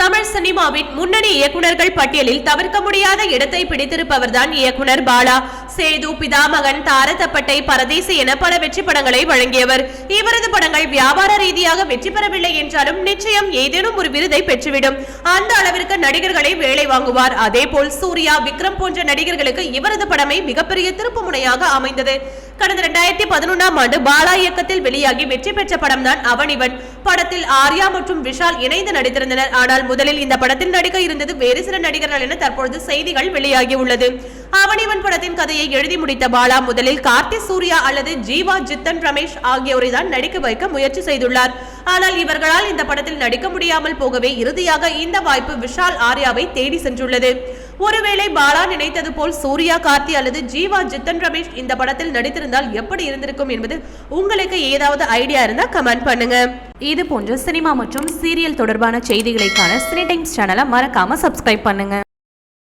தமிழ் சினிமாவின் முன்னணி இயக்குநர்கள் பட்டியலில் தவிர்க்க முடியாத இடத்தை பிடித்திருப்பவர்தான் இயக்குனர் பாலா. சேது பிதாமகன் தாரத்தப்பட்டை பரதேசி என பல வெற்றி படங்களை வழங்கியவர். இவரது படங்கள் வியாபார ரீதியாக வெற்றி பெறவில்லை என்றாலும் நிச்சயம் ஏதேனும் ஒரு விருதை பெற்றுவிடும். அந்த அளவிற்கு நடிகர்களை வேலை வாங்குவார். அதேபோல் சூர்யா விக்ரம் போன்ற நடிகர்களுக்கு இவரது படமே மிகப்பெரிய திருப்பு முனையாக அமைந்தது. கடந்த இரண்டாயிரத்தி பதினொன்றாம் ஆண்டு பாலா இயக்கத்தில் வெளியாகி வெற்றி பெற்ற படம் தான் அவன் இவன். படத்தில் ஆர்யா மற்றும் விஷால் இணைந்து நடித்திருந்தனர். ஆனால் முதலில் இந்த படத்தில் நடிக்க இருந்தது வேறு சில நடிகர்கள் என தற்பொழுது செய்திகள் வெளியாகி உள்ளது அவனிவன் படத்தின் கதையை எழுதி முடித்த பாலா முதலில் கார்த்தி சூர்யா அல்லது ஜீவா ஜித்தன் ரமேஷ் ஆகியோரை தான் நடிக்க வைக்க முயற்சி செய்துள்ளார். ஆனால் இவர்களால் இந்த படத்தில் நடிக்க முடியாமல் போகவே இறுதியாக இந்த வாய்ப்பு விஷால் ஆர்யாவை தேடி சென்றுள்ளது. ஒருவேளை பாலா நினைத்தது போல் சூர்யா கார்த்தி அல்லது ஜீவா ஜித்தன் ரமேஷ் இந்த படத்தில் நடித்திருந்தால் எப்படி இருந்திருக்கும் என்பது உங்களுக்கு ஏதாவது ஐடியா இருந்தா கமெண்ட் பண்ணுங்க. இது போன்ற சினிமா மற்றும் சீரியல் தொடர்பான செய்திகளைக்கான சினி டைம்ஸ் சேனலை மறக்காம சப்ஸ்கிரைப் பண்ணுங்க.